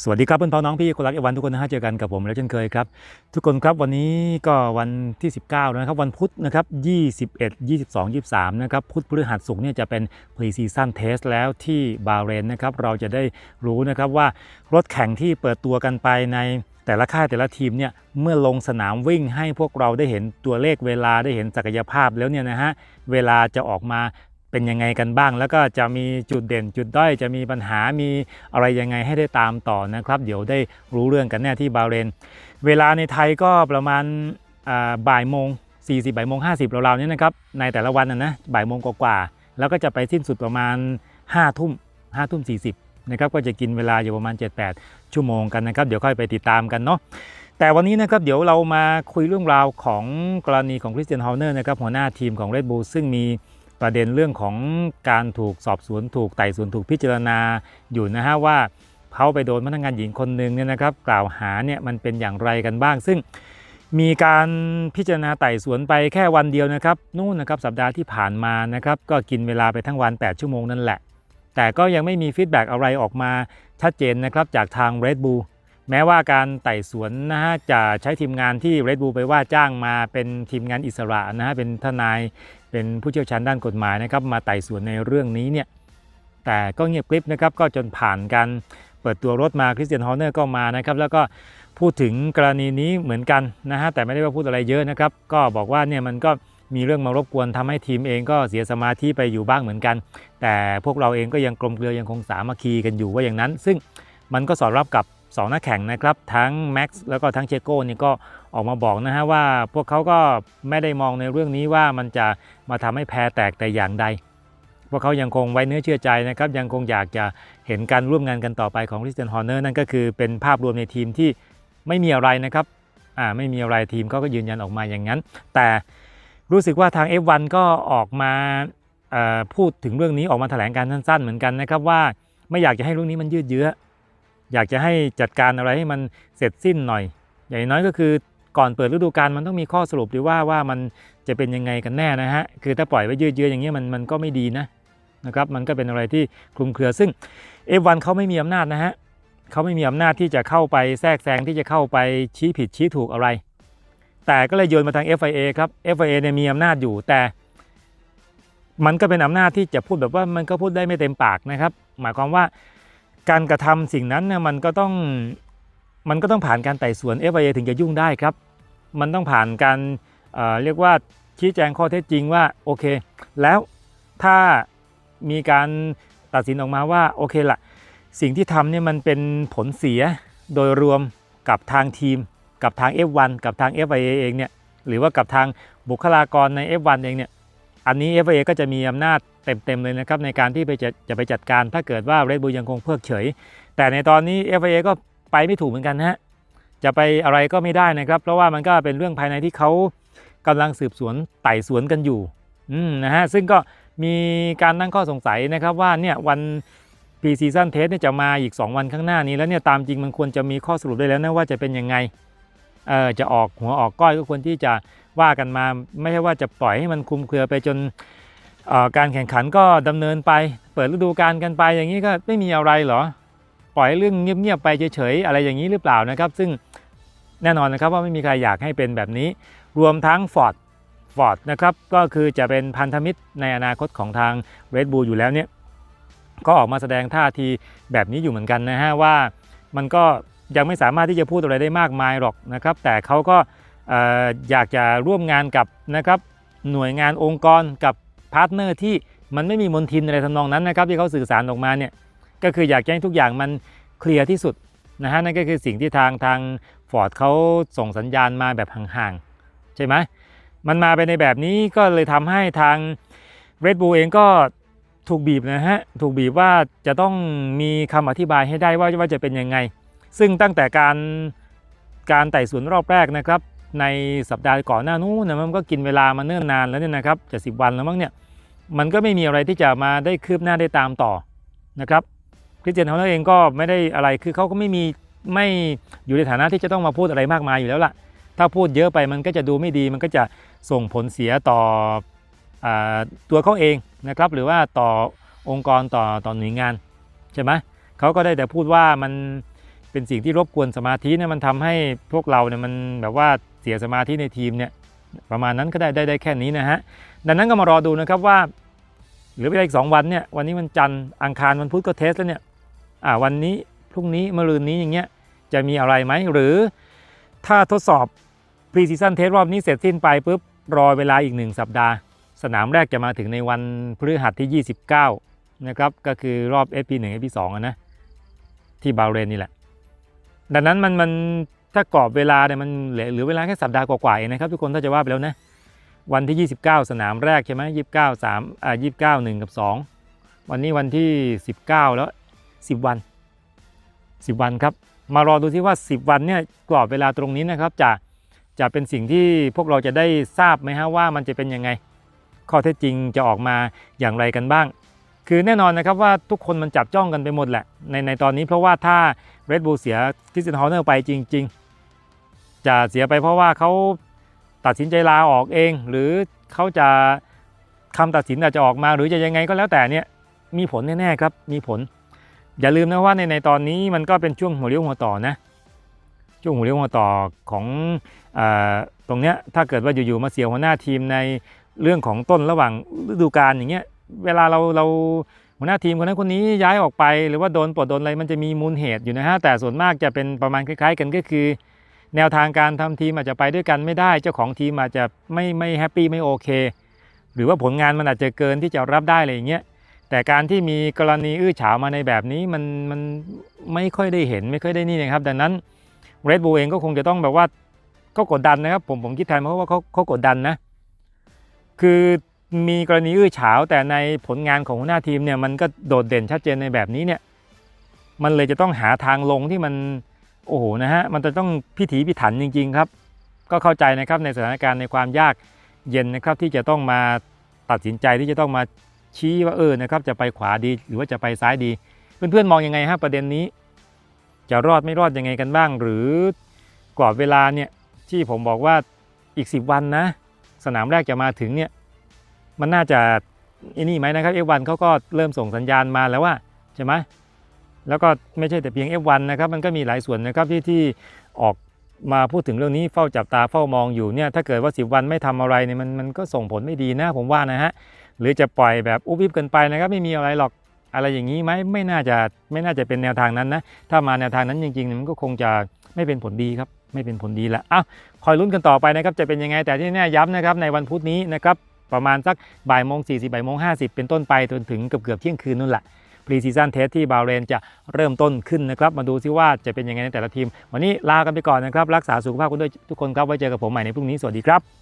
สวัสดีครับเพื่อนพ้องน้องพี่คนรักเอวันทุกคนนะฮะเจอกันกับผมแล้วเช่นเคยครับ ทุกคนครับวันนี้ก็วันที่ 19นะครับ วันพุธนะครับ21 22 23 นะครับ พุธพฤหัสศุกร์เนี่ยจะเป็น Pre-Season Test แล้วที่บาห์เรนนะครับ เราจะได้รู้นะครับว่ารถแข่งที่เปิดตัวกันไปในแต่ละค่ายแต่ละทีมเนี่ยเมื่อลงสนามวิ่งให้พวกเราได้เห็นตัวเลขเวลาได้เห็นศักยภาพแล้วเนี่ยนะฮะเวลาจะออกมา เป็นยังไงกันบ้าง แล้วก็จะมีจุดเด่นจุดด้อยจะมีปัญหามีอะไรยังไงให้ได้ตามต่อนะครับ เดี๋ยวได้รู้เรื่องกันแน่ที่บาเรน เวลาในไทยก็ประมาณบ่ายโมง40บ่ายโมง50ราวๆนี้นะครับในแต่ละวันนะนะบ่ายโมงกว่าๆแล้วก็จะไปสิ้นสุดประมาณ5ทุ่ม5ทุ่ม40นะครับก็จะกินเวลาอยู่ประมาณ 7-8 ชั่วโมงกันนะครับ เดี๋ยวค่อยไปติดตามกันเนาะแต่วันนี้นะครับเดี๋ยวเรามาคุยเรื่องราวของกรณีของคริสเตียนฮอลเนอร์นะครับหัวหน้าทีมของ Red Bull ซึ่งมี ประเด็นเรื่องของการถูกสอบสวนถูกไต่สวนถูกพิจารณาอยู่นะฮะว่าเขาไปโดนพนักงานหญิงคนหนึ่งเนี่ยนะครับกล่าวหาเนี่ยมันเป็นอย่างไรกันบ้าง ซึ่งมีการพิจารณาไต่สวนไปแค่วันเดียวนะครับนู่นนะครับสัปดาห์ที่ผ่านมานะครับก็กินเวลาไปทั้งวัน 8 ชั่วโมงนั่นแหละ แต่ก็ยังไม่มีฟีดแบ็กอะไรออกมาชัดเจนนะครับจากทาง Red Bull แม้ว่าการไต่สวนนะฮะจะใช้ทีมงานที่ Red Bull ไปว่าจ้างมาเป็นทีมงานอิสระนะฮะเป็นทนาย เป็นผู้เชี่ยวชาญด้านกฎหมายนะครับมาไต่สวนในเรื่องนี้เนี่ยแต่ก็เงียบกริบนะครับก็จนผ่านการเปิดตัวรถมาคริสเตียนฮอร์เนอร์ก็มานะครับแล้วก็พูดถึงกรณีนี้เหมือนกันนะฮะแต่ไม่ได้ว่าพูดอะไรเยอะนะครับก็บอกว่าเนี่ยมันก็มีเรื่องมารบกวนทำให้ทีมเองก็เสียสมาธิไปอยู่บ้างเหมือนกัน แต่พวกเราเองก็ยังกลมเกลียวยังคงสามัคคีกันอยู่ว่าอย่างนั้น ซึ่งมันก็สอดรับกับ สองนักแข่งนะครับ ทั้งแม็กซ์แล้วก็ทั้งเชโก้นี่ก็ออกมาบอกนะฮะว่าพวกเขาก็ไม่ได้มองในเรื่องนี้ว่ามันจะมาทำให้แพ้แตกแต่อย่างใด พวกเขายังคงไว้เนื้อเชื่อใจนะครับ ยังคงอยากจะเห็นการร่วมงานกันต่อไปของคริสเตียนฮอร์เนอร์นั่นก็คือเป็นภาพรวมในทีมที่ไม่มีอะไรนะครับอ่าไม่มีอะไรทีมเขาก็ยืนยันออกมาอย่างนั้น แต่รู้สึกว่าทาง F1 ก็ออกมาพูดถึงเรื่องนี้ออกมาแถลงการสั้นๆ เหมือนกันนะครับว่าไม่อยากจะให้เรื่องนี้มันยืดเยื้อ อยากจะให้จัดการอะไรให้มันเสร็จสิ้นหน่อย อย่างน้อยก็คือก่อนเปิดฤดูกาลมันต้องมีข้อสรุปดีว่าว่ามันจะเป็นยังไงกันแน่นะฮะคือถ้าปล่อยไว้ยืดเยื้ออย่างเงี้ยมันมันก็ไม่ดีนะนะครับมันก็เป็นอะไรที่คลุมเครือซึ่ง F1 เขาไม่มีอำนาจนะฮะเขาไม่มีอำนาจที่จะเข้าไปแทรกแซงที่จะเข้าไปชี้ผิดชี้ถูกอะไร แต่ก็เลยโยนมาทาง FIA ครับ FIA เนี่ยมีอำนาจอยู่แต่ มันก็เป็นอำนาจที่จะพูดแบบว่ามันก็พูดได้ไม่เต็มปากนะครับ หมายความว่า การกระทำสิ่งนั้นเนี่ยมันก็ต้องมันก็ต้องผ่านการไต่สวน FIA ถึงจะยุ่งได้ครับ มันต้องผ่านการเเรียกว่าชี้แจงข้อเท็จจริงว่าโอเค แล้วถ้ามีการตัดสินออกมาว่าโอเคละสิ่งที่ทำเนี่ยมันเป็นผลเสียโดยรวมกับทางทีม กับทาง F1 กับทาง FIA เองเนี่ยหรือว่ากับทางบุคลากรใน F1 เองเนี่ยอันนี้ FIA ก็จะมีอำนาจ เต็มๆเลยนะครับในการที่ไปจะจะไปจัดการถ้าเกิดว่า Red Bull ยังคงเพิกเฉย แต่ในตอนนี้ FIA ก็ไปไม่ถูกเหมือนกันนะฮะจะไปอะไรก็ไม่ได้นะครับ เพราะว่ามันก็เป็นเรื่องภายในที่เขากำลังสืบสวนไต่สวนกันอยู่อืมนะฮะซึ่งก็มีการตั้งข้อสงสัยนะครับว่าเนี่ยวัน p ีซีซั n นเทสเนี่ยจะมาอีก 2 วันข้างหน้านี้แล้วเนี่ยตามจริงมันควรจะมีข้อสรุปได้แล้วนะว่าจะเป็นยังไงเออจะออกหัวออกก้อยก็ควรที่จะว่ากันมา ไม่ใช่ว่าจะปล่อยให้มันคุมเครือไปจน การแข่งขันก็ดำเนินไป เปิดฤดูกาลกันไปอย่างนี้ก็ไม่มีอะไรหรอ ปล่อยเรื่องเงียบๆไปเฉยๆอะไรอย่างนี้หรือเปล่านะครับ ซึ่งแน่นอนนะครับว่าไม่มีใครอยากให้เป็นแบบนี้ รวมทั้ง Ford ฟอร์ดนะครับก็คือจะเป็นพันธมิตรในอนาคตของทาง Red Bull อยู่แล้วเนี่ยก็ออกมาแสดงท่าทีแบบนี้อยู่เหมือนกันนะฮะว่ามันก็ยังไม่สามารถที่จะพูดอะไรได้มากมายหรอกนะครับ แต่เขาก็เอ่ออยากจะร่วมงานกับนะครับหน่วยงานองค์กรกับ พาร์ทเนอร์ที่มันไม่มีมนทินอะไรทำนองนั้นนะครับที่เขาสื่อสารออกมาเนี่ยก็คืออยากให้ทุกอย่างมันเคลียร์ที่สุดนะฮะนั่นก็คือสิ่งที่ทางทางฟอร์ดเขาส่งสัญญาณมาแบบห่างๆใช่ไหมมันมาไปในแบบนี้ก็เลยทำให้ทาง Red Bull เองก็ถูกบีบนะฮะถูกบีบว่าจะต้องมีคำอธิบายให้ได้ว่าว่าจะเป็นยังไง ซึ่งตั้งแต่การการไต่สวนรอบแรกนะครับ ในสัปดาห์ก่อนหน้านู้นนะมันก็กินเวลามาเนิ่นนานแล้วเนี่ยนะครับจะสิบวันแล้วมั้งเนี่ยมันก็ไม่มีอะไรที่จะมาได้คืบหน้าได้ตามต่อนะครับคริสเตียนเขาเองก็ไม่ได้อะไรคือเขาก็ไม่มีไม่อยู่ในฐานะที่จะต้องมาพูดอะไรมากมายอยู่แล้วล่ะ ถ้าพูดเยอะไปมันก็จะดูไม่ดี มันก็จะส่งผลเสียต่ออตัวเขาเองนะครับ หรือว่าต่อองค์กรต่อต่อหน่วยงานใช่ไหมเขาก็ได้แต่พูดว่ามันเป็นสิ่งที่รบกวนสมาธินี่มันทำให้พวกเราเนี่ยมันแบบว่า เสียสมาธิในทีมเนี่ยประมาณนั้นก็ได้ได้ได้แค่นี้นะฮะดังนั้นก็มารอดูนะครับว่าเหลือเวลาอีกสองวันเนี่ยวันนี้วันจันทร์อังคารวันพุธก็เทสแล้วเนี่ยอ่าวันนี้พรุ่งนี้มะรืนนี้อย่างเงี้ยจะมีอะไรไหมหรือถ้าทดสอบพรีซีซั่นเทสรอบนี้เสร็จสิ้นไปปุ๊บรอเวลาอีกหนึ่งสัปดาห์ สนามแรกจะมาถึงในวันพฤหัสที่ 29 นะครับ ก็คือรอบ FP1 FP2 อะนะ ที่บาห์เรนนี่แหละ ดังนั้นมันมัน ถ้ากรอบเวลาเนี่ยมันเหลือเหลือเวลาแค่สัปดาห์กว่าๆเองนะครับทุกคนถ้าจะว่าไปแล้วนะวันที่ 29 สนามแรกใช่ไหม29 3อ่า29 1กับ2วันนี้วันที่ 19 แล้ว 10 วัน 10 วันครับ มารอดูที่ว่า 10 วันเนี่ยกรอบเวลาตรงนี้นะครับจะจะเป็นสิ่งที่พวกเราจะได้ทราบไหมฮะว่ามันจะเป็นยังไง ข้อเท็จจริงจะออกมาอย่างไรกันบ้าง คือแน่นอนนะครับว่าทุกคนมันจับจ้องกันไปหมดแหละในในตอนนี้เพราะว่าถ้า Red Bull เสียคริสเตียนฮอร์เนอร์ไปจริง ๆ จะเสียไปเพราะว่าเขาตัดสินใจลาออกเอง หรือเขาจะคำตัดสินอาจจะออกมา หรือจะยังไงก็แล้วแต่เนี่ยมีผลแน่ๆครับมีผล อย่าลืมนะว่าในในตอนนี้มันก็เป็นช่วงหัวเลี้ยวหัวต่อนะช่วงหัวเลี้ยวหัวต่อของอตรงเนี้ยถ้าเกิดว่าอยู่ๆมาเสียหัวหน้าทีมในเรื่องของต้นระหว่างฤดูกาลอย่างเงี้ยเวลาเราเราหัวหน้าทีมคนนั้นคนนี้ย้ายออกไป หรือว่าโดนปลดโดนอะไรมันจะมีมูลเหตุอยู่นะฮะแต่ส่วนมากจะเป็นประมาณคล้าย ๆ กันก็คือ แนวทางการทำทีมอาจจะไปด้วยกันไม่ได้ เจ้าของทีมอาจจะไม่ไม่แฮปปี้ไม่โอเค หรือว่าผลงานมันอาจจะเกินที่จะรับได้อะไรอย่างเงี้ยแต่การที่มีกรณีอื้อฉาวมาในแบบนี้มันมันไม่ค่อยได้เห็นไม่ค่อยได้นี่นะครับ ดังนั้น Red Bull เองก็คงจะต้องแบบว่าก็กดดันนะครับ ผมผมคิดแทนเพราะว่าเขาเขากดดันนะ คือมีกรณีอื้อฉาวแต่ในผลงานของหัวหน้าทีมเนี่ยมันก็โดดเด่นชัดเจนในแบบนี้เนี่ยมันเลยจะต้องหาทางลงที่มัน โอ้โหนะฮะมันจะต้องพิถีพิถันจริง ๆ ครับ ก็เข้าใจนะครับในสถานการณ์ในความยากเย็นนะครับที่จะต้องมาตัดสินใจที่จะต้องมาชี้ว่าเออนะครับจะไปขวาดีหรือว่าจะไปซ้ายดี เพื่อนๆมองยังไงฮะประเด็นนี้ จะรอดไม่รอดยังไงกันบ้าง หรือกรอบเวลาเนี่ยที่ผมบอกว่าอีก 10 วันนะ สนามแรกจะมาถึงเนี่ยมันน่าจะไอ้นี่ไหมนะครับ F1 เขาก็เริ่มส่งสัญญาณมาแล้วว่าใช่ไหม แล้วก็ไม่ใช่แต่เพียง F1 นะครับมันก็มีหลายส่วนนะครับที่ที่ออกมาพูดถึงเรื่องนี้เฝ้าจับตาเฝ้ามองอยู่เนี่ยถ้าเกิดว่า 10 วันไม่ทำอะไรเนี่ยมันมันก็ส่งผลไม่ดีนะผมว่านะฮะหรือจะปล่อยแบบอุบวิบเกินไปนะครับไม่มีอะไรหรอกอะไรอย่างนี้ไหมไม่น่าจะไม่น่าจะเป็นแนวทางนั้นนะถ้ามาแนวทางนั้นจริงๆมันก็คงจะไม่เป็นผลดีครับไม่เป็นผลดีละอ้าวคอยลุ้นกันต่อไปนะครับจะเป็นยังไงแต่ที่แน่ย้ำนะครับในวันพุธนี้นะครับประมาณสักบ่ายโมงสี่สิบบ่ายโมงห้าสิบเป็นต้นไปจนถึงเกือบเกือบเที่ยงคืนนู่นแหละ พรีซีซั่นเทสที่บาเรนจะเริ่มต้นขึ้นนะครับ มาดูซิว่าจะเป็นยังไงในแต่ละทีม วันนี้ลากันไปก่อนนะครับ รักษาสุขภาพกันด้วยทุกคนครับ ไว้เจอกับผมใหม่ในพรุ่งนี้ สวัสดีครับ